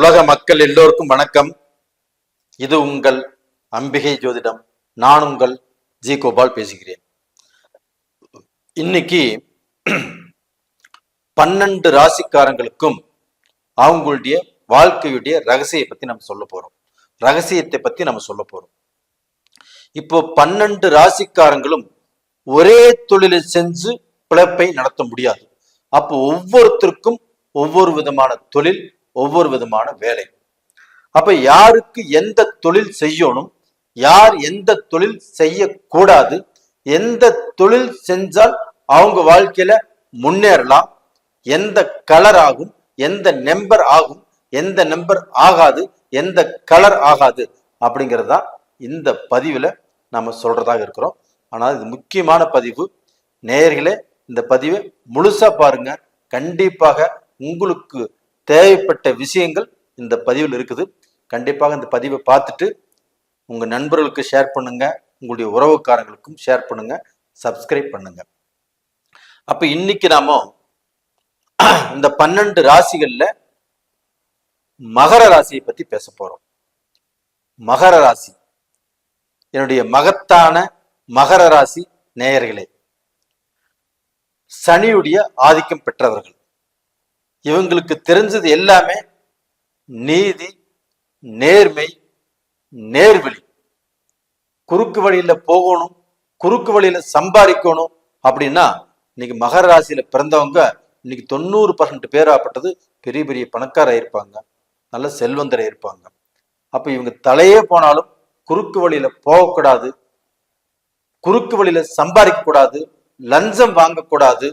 உலக மக்கள் எல்லோருக்கும் வணக்கம். இது உங்கள் அம்பிகை ஜோதிடம். நான் உங்கள் ஜி கோபால் பேசுகிறேன். இன்னைக்கு பன்னெண்டு ராசிக்காரங்களுக்கும் அவங்களுடைய வாழ்க்கையுடைய ரகசியை பத்தி நம்ம சொல்ல போறோம். ரகசியத்தை பத்தி நம்ம சொல்ல போறோம். இப்போ பன்னெண்டு ராசிக்காரங்களும் ஒரே தொழிலை செஞ்சு பிழைப்பை நடத்த முடியாது. அப்போ ஒவ்வொருத்தருக்கும் ஒவ்வொரு விதமான தொழில் ஒவ்வொரு விதமான வேலை. அப்ப யாருக்கு எந்த தொழில் செய்யணும் யார் எந்த தொழில் செய்யக்கூடாது எந்த தொழில் செஞ்சால் அவங்க வாழ்க்கையில முன்னேறலாம் எந்த கலர் ஆகும் எந்த நம்பர் ஆகும் எந்த நம்பர் ஆகாது எந்த கலர் ஆகாது அப்படிங்கிறதா இந்த பதிவுல நம்ம சொல்றதாக இருக்கிறோம். ஆனால் இது முக்கியமான பதிவு. நேயர்களே இந்த பதிவை முழுசா பாருங்க. கண்டிப்பாக உங்களுக்கு தேவைப்பட்ட விஷயங்கள் இந்த பதிவில் இருக்குது. கண்டிப்பாக இந்த பதிவை பார்த்துட்டு உங்கள் நண்பர்களுக்கு ஷேர் பண்ணுங்க. உங்களுடைய உறவுக்காரங்களுக்கும் ஷேர் பண்ணுங்க. சப்ஸ்கிரைப் பண்ணுங்க. அப்ப இன்னைக்கு நாம இந்த பன்னெண்டு ராசிகள்ல மகர ராசியை பத்தி பேச போறோம். மகர ராசி. என்னுடைய மகத்தான மகர ராசி நேயர்களே சனியுடைய ஆதிக்கம் பெற்றவர்கள். இவங்களுக்கு தெரிஞ்சது எல்லாமே நீதி நேர்மை நேர்வழி. குறுக்கு வழியில போகணும் குறுக்கு வழியில சம்பாதிக்கணும் அப்படின்னா இன்னைக்கு மகர ராசியில பிறந்தவங்க இன்னைக்கு தொண்ணூறு பர்சன்ட் பேராப்பட்டது பெரிய பெரிய பணக்காரர் இருப்பாங்க. நல்ல செல்வந்தரை இருப்பாங்க. அப்ப இவங்க தலையே போனாலும் குறுக்கு வழியில போகக்கூடாது குறுக்கு வழியில சம்பாதிக்க கூடாது லஞ்சம் வாங்கக்கூடாது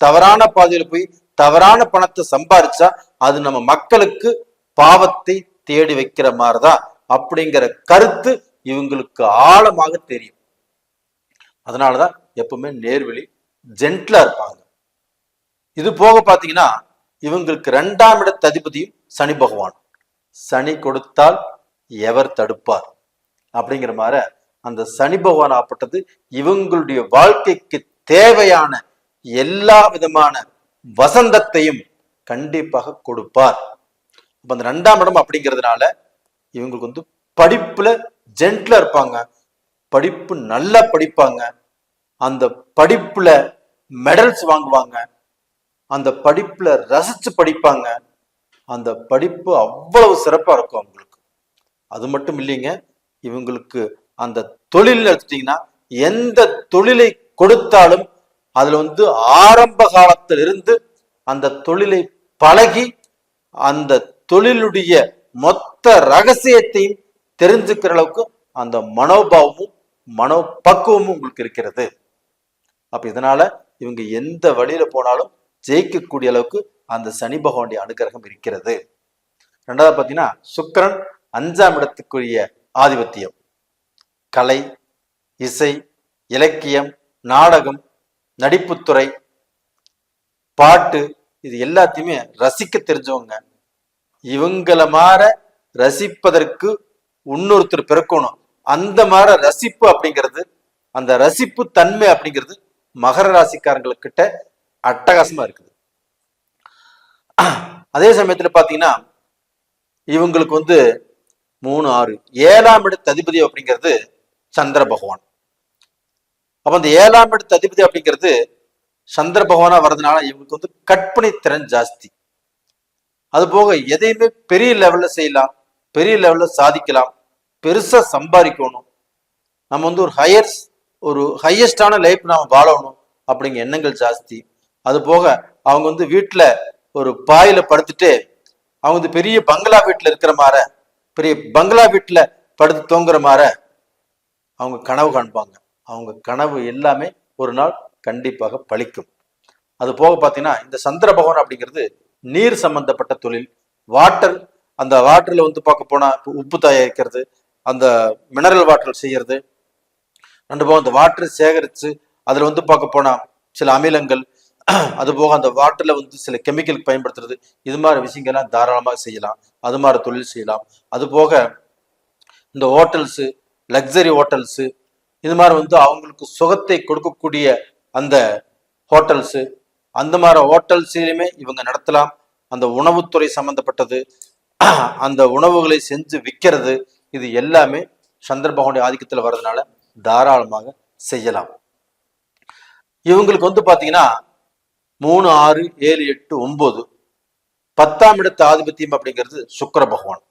தவறான பாதையில போய் தவறான பணத்தை சம்பாரிச்சா அது நம்ம மக்களுக்கு பாவத்தை தேடி வைக்கிற மாதிரிதான் அப்படிங்கிற கருத்து இவங்களுக்கு ஆழமாக தெரியும். அதனாலதான் எப்பவுமே நேர்வழி ஜென்ட்லா இருப்பாங்க. இது போக பாத்தீங்கன்னா இவங்களுக்கு ரெண்டாம் இட ததிபதியும் சனி பகவான். சனி கொடுத்தால் எவர் தடுப்பார்? அப்படிங்கிற மாதிரி அந்த சனி பகவான் ஆப்பட்டது இவங்களுடைய வாழ்க்கைக்கு தேவையான எல்லா விதமான வசந்தத்தையும் கண்டிப்பாக கொடுப்பார். அப்ப அந்த ரெண்டாம் இடம் அப்படிங்கிறதுனால இவங்களுக்கு வந்து படிப்புல ஜென்ட்ல இருப்பாங்க. படிப்பு நல்லா படிப்பாங்க. அந்த படிப்புல மெடல்ஸ் வாங்குவாங்க. அந்த படிப்புல ரசிச்சு படிப்பாங்க. அந்த படிப்பு அவ்வளவு சிறப்பா இருக்கும் அவங்களுக்கு. அது மட்டும் இல்லைங்க இவங்களுக்கு அந்த தொழில் எடுத்துட்டீங்கன்னா எந்த தொழிலை கொடுத்தாலும் அதில் வந்து ஆரம்ப காலத்திலிருந்து அந்த தொழிலை பழகி அந்த தொழிலுடைய மொத்த ரகசியத்தையும் தெரிஞ்சுக்கிற அளவுக்கு அந்த மனோபாவமும் மனோ பக்குவமும் உங்களுக்கு இருக்கிறது. அப்ப இதனால இவங்க எந்த வழியில போனாலும் ஜெயிக்கக்கூடிய அளவுக்கு அந்த சனி பகவானுடைய அனுகிரகம் இருக்கிறது. ரெண்டாவது பார்த்தீங்கன்னா சுக்கிரன் அஞ்சாம் இடத்துக்குரிய ஆதிபத்தியம். கலை இசை இலக்கியம் நாடகம் நடிப்புத்துறை பாட்டு இது எல்லாத்தையுமே ரசிக்க தெரிஞ்சவங்க. இவங்கள மாற ரசிப்பதற்கு இன்னொருத்தர் பிறக்கணும். அந்த மாதிரி ரசிப்பு அப்படிங்கிறது அந்த ரசிப்பு தன்மை அப்படிங்கிறது மகர ராசிக்காரங்களுக்கிட்ட அட்டகாசமா இருக்குது. அதே சமயத்துல பாத்தீங்கன்னா இவங்களுக்கு வந்து மூணு ஆறு ஏழாம் இடத்து அதிபதி அப்படிங்கிறது சந்திர பகவான். அப்ப அந்த ஏழாம் இடத்து அதிபதி அப்படிங்கிறது சந்திர பகவானா வர்றதுனால இவங்களுக்கு வந்து கற்பனை திறன் ஜாஸ்தி. அது போக எதையுமே பெரிய லெவல்ல செய்யலாம் பெரிய லெவல்ல சாதிக்கலாம் பெருசா சம்பாதிக்கணும். நம்ம வந்து ஒரு ஹையர் ஒரு ஹையஸ்டான லைஃப் நாம வாழணும் அப்படிங்கிற எண்ணங்கள் ஜாஸ்தி. அது போக அவங்க வந்து வீட்டுல ஒரு பாயில படுத்துட்டு அவங்க வந்து பெரிய பங்களா வீட்டுல இருக்கிற மாற பெரிய பங்களா வீட்டுல படுத்து தூங்குற மாற அவங்க கனவு காண்பாங்க. அவங்க கனவு எல்லாமே ஒரு நாள் கண்டிப்பாக பழிக்கும். அது போக பார்த்தீங்கன்னா இந்த சந்திர பகவான் அப்படிங்கிறது நீர் சம்பந்தப்பட்ட தொழில். வாட்டர் அந்த வாட்டரில் வந்து பார்க்க போனால் உப்பு தயாரிக்கிறது அந்த மினரல் வாட்டர் செய்யறது. ரெண்டு போக அந்த வாட்டரை சேகரித்து அதில் வந்து பார்க்க போனால் சில அமிலங்கள் அது போக அந்த வாட்டரில் வந்து சில கெமிக்கல் பயன்படுத்துறது. இது மாதிரி விஷயங்கள்லாம் தாராளமாக செய்யலாம். அது மாதிரி தொழில் செய்யலாம். அது போக இந்த ஹோட்டல்ஸு லக்ஸரி ஹோட்டல்ஸு இது மாதிரி வந்து அவங்களுக்கு சுகத்தை கொடுக்கக்கூடிய அந்த ஹோட்டல்ஸு அந்த மாதிரி ஹோட்டல்ஸ்லையுமே இவங்க நடத்தலாம். அந்த உணவுத்துறை சம்பந்தப்பட்டது அந்த உணவுகளை செஞ்சு விற்கிறது இது எல்லாமே சந்திரபகவனுடைய ஆதிக்கத்தில் வர்றதுனால தாராளமாக செய்யலாம். இவங்களுக்கு வந்து பார்த்தீங்கன்னா மூணு ஆறு ஏழு எட்டு ஒன்பது பத்தாம் இடத்து ஆதிபத்தியம் அப்படிங்கிறது சுக்கர பகவான்.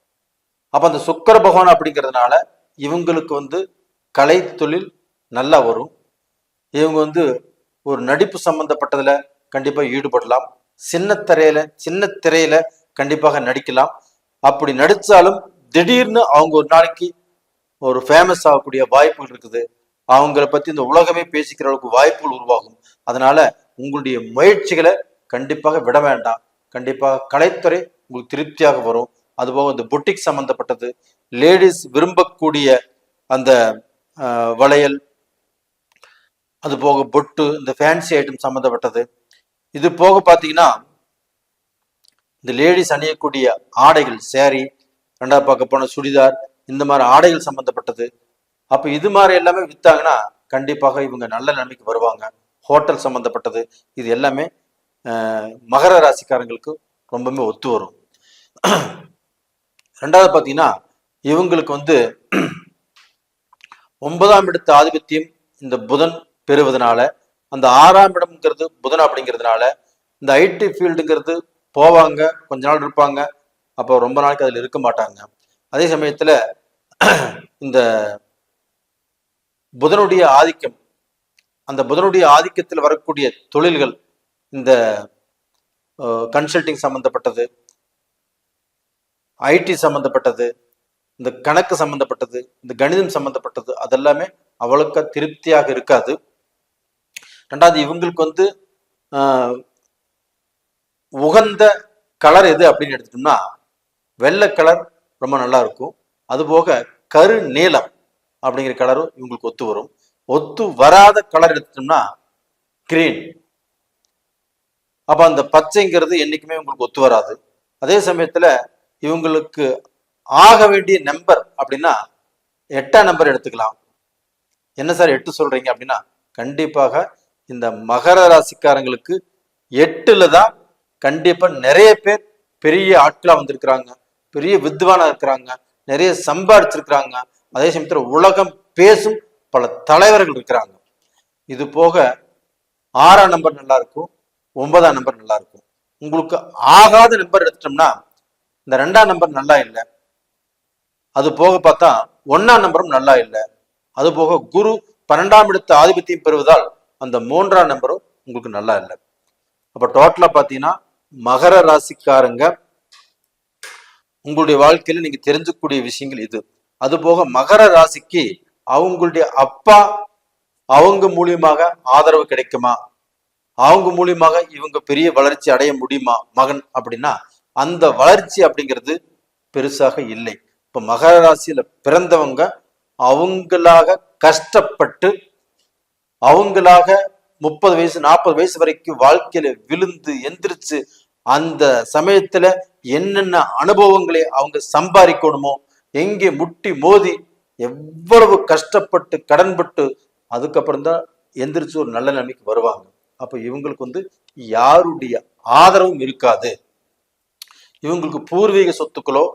அப்போ அந்த சுக்கர பகவான் அப்படிங்கிறதுனால இவங்களுக்கு வந்து கலை தொழில் நல்லா வரும். இவங்க வந்து ஒரு நடிப்பு சம்பந்தப்பட்டதில் கண்டிப்பாக ஈடுபடலாம். சின்ன திரையில சின்ன திரையில கண்டிப்பாக நடிக்கலாம். அப்படி நடிச்சாலும் திடீர்னு அவங்க ஒரு நாளைக்கு ஒரு ஃபேமஸ் ஆகக்கூடிய வாய்ப்புகள் இருக்குது. அவங்கள பற்றி இந்த உலகமே பேசிக்கிற அளவுக்கு வாய்ப்புகள் உருவாகும். அதனால உங்களுடைய முயற்சிகளை கண்டிப்பாக விட வேண்டாம். கண்டிப்பாக கலைத்துறை உங்களுக்கு திருப்தியாக வரும். அதுபோக இந்த பொட்டிக் சம்பந்தப்பட்டது லேடிஸ் விரும்பக்கூடிய அந்த வளையல் அது போக பொட்டு இந்த ஃபேன்சி ஐட்டம் சம்மந்தப்பட்டது. இது போக பார்த்தீங்கன்னா இந்த லேடிஸ் அணியக்கூடிய ஆடைகள் சேரீ ரெண்டாவது பார்க்க போன சுடிதார் இந்த மாதிரி ஆடைகள் சம்மந்தப்பட்டது. அப்போ இது மாதிரி எல்லாமே விற்றாங்கன்னா கண்டிப்பாக இவங்க நல்ல நிலைமைக்கு வருவாங்க. ஹோட்டல் சம்மந்தப்பட்டது. இது எல்லாமே மகர ராசிக்காரங்களுக்கு ரொம்பவுமே ஒத்து வரும். ரெண்டாவது பார்த்தீங்கன்னா இவங்களுக்கு வந்து ஒன்பதாம் இடத்து ஆதிபத்தியம் இந்த புதன் பெறுவதனால அந்த ஆறாம் இடம்ங்கிறது புதன் அப்படிங்கிறதுனால இந்த ஐடி ஃபீல்டுங்கிறது போவாங்க கொஞ்ச நாள் இருப்பாங்க அப்போ ரொம்ப நாளைக்கு அதில் இருக்க மாட்டாங்க. அதே சமயத்துல இந்த புதனுடைய ஆதிக்கம் அந்த புதனுடைய ஆதிக்கத்தில் வரக்கூடிய தொழில்கள் இந்த கன்சல்டிங் சம்பந்தப்பட்டது ஐடி சம்பந்தப்பட்டது இந்த கணக்கு சம்பந்தப்பட்டது இந்த கணிதம் சம்பந்தப்பட்டது அதெல்லாமே அவளுக்கு திருப்தியாக இருக்காது. ரெண்டாவது இவங்களுக்கு வந்து ஆஹ், உகந்த கலர் எது அப்படின்னு எடுத்துட்டோம்னா வெள்ளை கலர் ரொம்ப நல்லா இருக்கும். அதுபோக கரு நீலம் அப்படிங்கிற கலரும் இவங்களுக்கு ஒத்து வரும். ஒத்து வராத கலர் எடுத்துட்டோம்னா கிரீன். அப்போ அந்த பச்சைங்கிறது என்னைக்குமே உங்களுக்கு ஒத்து வராது. அதே சமயத்துல இவங்களுக்கு ஆக வேண்டிய நம்பர் அப்படின்னா எட்டாம் நம்பர் எடுத்துக்கலாம். என்ன சார் எட்டு சொல்றீங்க அப்படின்னா கண்டிப்பாக இந்த மகர ராசிக்காரங்களுக்கு எட்டுல தான் கண்டிப்பா நிறைய பேர் பெரிய ஆட்களா வந்திருக்கிறாங்க பெரிய வித்வானா இருக்கிறாங்க நிறைய சம்பாதிச்சிருக்கிறாங்க அதே சமயத்துல உலகம் பேசும் பல தலைவர்கள் இருக்கிறாங்க. இது போக ஆறாம் நம்பர் நல்லா இருக்கும் ஒன்பதாம் நம்பர் நல்லா இருக்கும். உங்களுக்கு ஆகாத நம்பர் எடுத்துட்டோம்னா இந்த ரெண்டாம் நம்பர் நல்லா இல்லை. அது போக பார்த்தா ஒன்னாம் நம்பரும் நல்லா இல்லை. அது போக குரு பன்னெண்டாம் இடத்து ஆதிபத்தியம் பெறுவதால் அந்த மூன்றாம் நம்பரும் உங்களுக்கு நல்லா இல்லை. அப்ப டோட்டலா பாத்தீங்கன்னா மகர ராசிக்காரங்க உங்களுடைய வாழ்க்கையில நீங்க தெரிஞ்சுக்கூடிய விஷயங்கள் இது. அது போக மகர ராசிக்கு அவங்களுடைய அப்பா அவங்க மூலியமாக ஆதரவு கிடைக்குமா? அவங்க மூலியமாக இவங்க பெரிய வளர்ச்சி அடைய முடியுமா மகன் அப்படின்னா அந்த வளர்ச்சி அப்படிங்கிறது பெருசாக இல்லை. இப்ப மகர ராசியில பிறந்தவங்க அவங்களாக கஷ்டப்பட்டு அவங்களாக முப்பது வயசு நாற்பது வயசு வரைக்கும் வாழ்க்கையில விழுந்து எந்திரிச்சு அந்த சமயத்துல என்னென்ன அனுபவங்களை அவங்க சம்பாதிக்கணுமோ எங்கே முட்டி மோதி எவ்வளவு கஷ்டப்பட்டு கடன்பட்டு அதுக்கப்புறம் தான் எந்திரிச்சு ஒரு நல்ல நிலைமைக்கு வருவாங்க. அப்ப இவங்களுக்கு வந்து யாருடைய ஆதரவும் இருக்காது. இவங்களுக்கு பூர்வீக சொத்துக்களோ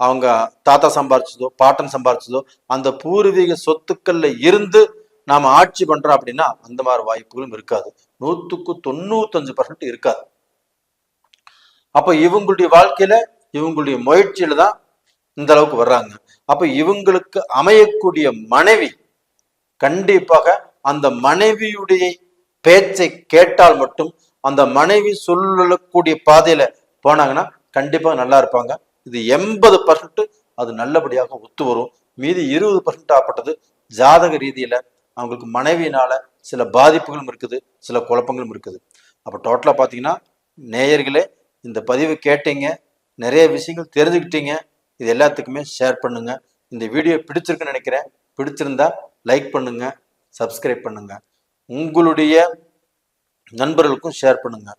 அவங்க தாத்தா சம்பாரிச்சதோ பாட்டன் சம்பாரிச்சதோ அந்த பூர்வீக சொத்துக்கள்ல இருந்து நாம ஆட்சி பண்றோம் அப்படின்னா அந்த மாதிரி வாய்ப்புகளும் இருக்காது. நூத்துக்கு தொண்ணூத்தஞ்சு பர்சன்ட் இருக்காது. அப்ப இவங்களுடைய வாழ்க்கையில இவங்களுடைய முயற்சியில தான் இந்த அளவுக்கு வர்றாங்க. அப்ப இவங்களுக்கு அமையக்கூடிய மனைவி கண்டிப்பாக அந்த மனைவியுடைய பேச்சை கேட்டால் மட்டும் அந்த மனைவி சொல்லக்கூடிய பாதையில போனாங்கன்னா கண்டிப்பா நல்லா இருப்பாங்க. இது எண்பது பர்சன்ட் அது நல்லபடியாக ஒத்து வரும். மீதி இருபது பர்சன்ட் ஆப்பட்டது ஜாதக ரீதியில அவங்களுக்கு மனைவியினால சில பாதிப்புகளும் இருக்குது சில குழப்பங்களும் இருக்குது. அப்ப டோட்டலா பாத்தீங்கன்னா நேயர்களே இந்த பதிவு கேட்டீங்க நிறைய விஷயங்கள் தெரிஞ்சுக்கிட்டீங்க. இது எல்லாத்துக்குமே ஷேர் பண்ணுங்க. இந்த வீடியோ பிடிச்சிருக்குன்னு நினைக்கிறேன். பிடிச்சிருந்தா லைக் பண்ணுங்க சப்ஸ்கிரைப் பண்ணுங்க. உங்களுடைய நண்பர்களுக்கும் ஷேர் பண்ணுங்க.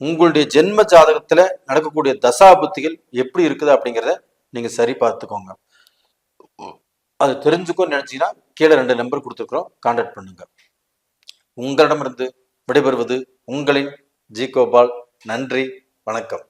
உங்களுடைய ஜென்ம ஜாதகத்துல நடக்கக்கூடிய தசாபுத்திகள் எப்படி இருக்குது அப்படிங்கிறத நீங்க சரி பார்த்துக்கோங்க. அது தெரிஞ்சுக்கோன்னு நினைச்சீங்கன்னா கீழே ரெண்டு நம்பர் கொடுத்துருக்குறோம். கான்டாக்ட் பண்ணுங்க. உங்களிடமிருந்து விடைபெறுவது உங்களின் ஜி கோபால். நன்றி. வணக்கம்.